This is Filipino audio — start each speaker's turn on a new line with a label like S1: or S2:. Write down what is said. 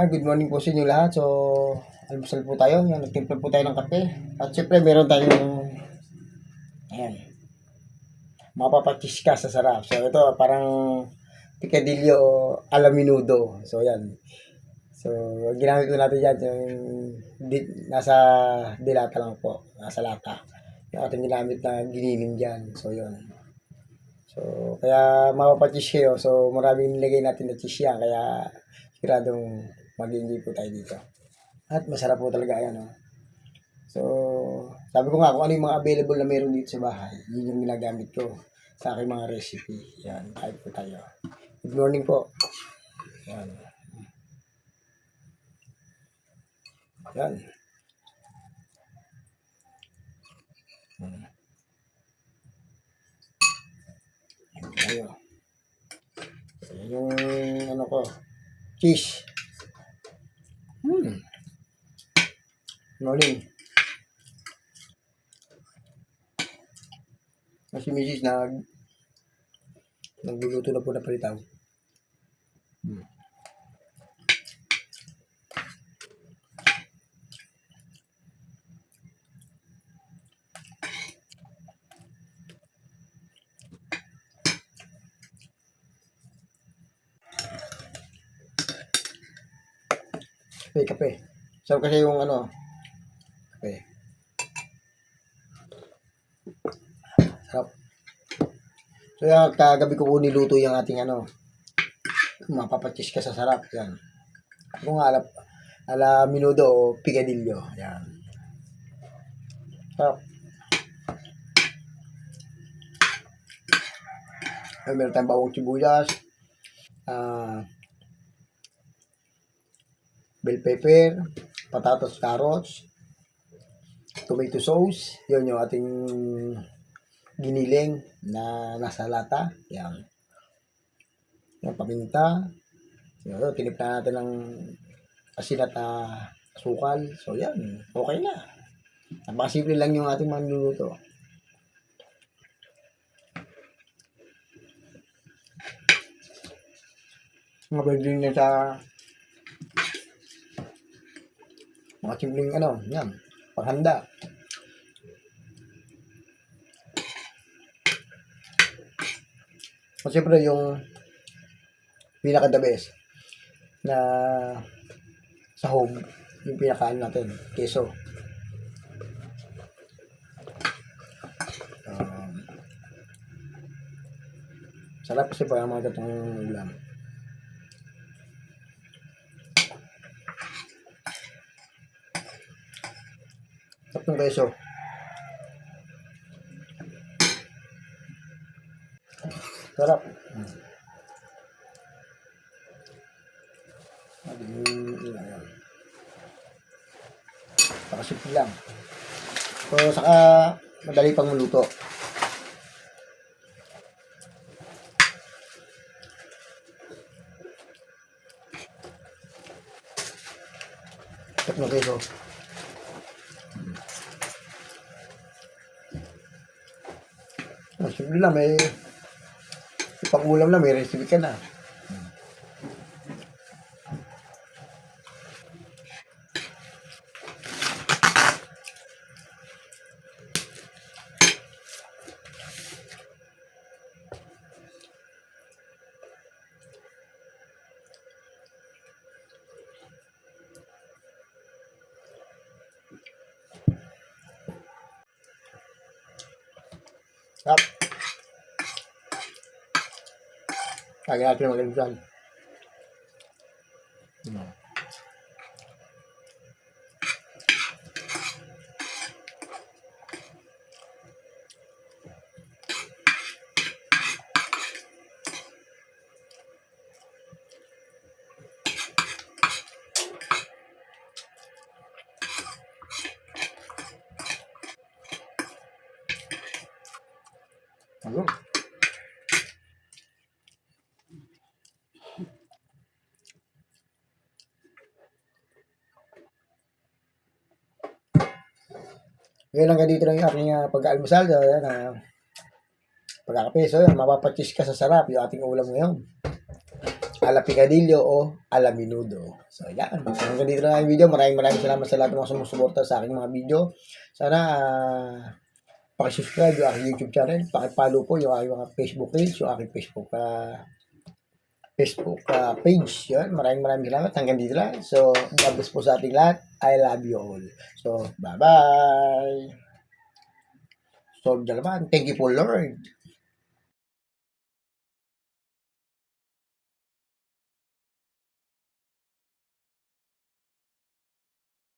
S1: Ah, good morning po sa inyo lahat. So, almusal po tayo. Yan, nagtimpla po tayo ng kape. At syempre, meron tayong, ayan, mapapatis ka sa sarap. So, ito, parang picadillo ala minudo. So, yan. So, ginamit ko natin yan, yung di, nasa dilata lang po, nasa lata. Yung ating ginamit na giniling dyan. So, yun. So, kaya mapapatis kayo. So, maraming nilagay natin na cheese yan. Kaya, siguradong mag-enjoy po tayo dito. At masarap po talaga yan. Oh. So, sabi ko nga kung ano yung mga available na meron dito sa bahay, yun yung ginagamit ko sa aking mga recipe. Yan, kahit po tayo. Good morning po. Yan. Yan. Hmm. Yan tayo. Yan yung ano ko, cheese. Morning. Kasi misis nag nagluluto na po na palitaw. Hmm. Kape, kape. Sarap kasi yung ano, kape. Sarap. So yan, kagabi ko po niluto yung ating ano, mapapatis ka sa sarap. Yan. Kung nga, ala, minudo o pigadillo. Yan. Sarap. Ay, meron tayong bawang sibuyas. Ah, bell pepper, patatas, carrots, tomato sauce. Yun yung ating giniling na nasa lata. Yan. Yan, paminta. Yan, tinip na natin ng asin at ah, asukal. So, yan. Okay na. Napakasimple lang yung ating mga niluluto. Mga pwede niya sa mga simpleng ano, yan, paghanda. At siyempre yung pinaka the best na sahog, yung pinakain natin, keso. Um, sarap kasi pag mga gatong ulam. Tatlong keso. Sarap. Pakasipin lang. So, saka madali pang maluto. Tatlong keso. Simple lang, may pang ulam na, may recipe ka na. Stop. Lagi natin mag-almusal. Ayun. Ngayon lang dito lang yung aking uh, pag-almusal. So, yan, uh, pagkakape. So, yan, mapapatis ka sa sarap yung ating ulam ngayon. ala picadillo o ala minudo. So, yan. Hanggang dito na ang video. Maraming maraming salamat sa lahat ng mga sumusuporta sa aking mga video. Sana, ah, pakisubscribe yung aking YouTube channel. Pakipollow po yung aking mga Facebook page, yung aking Facebook ah, Facebook ah, page. Yan. Maraming maraming salamat. Hanggang dito lang. So, God bless po sa ating lahat. I love you all. So, bye-bye. So, dalaman. Thank you po, Lord.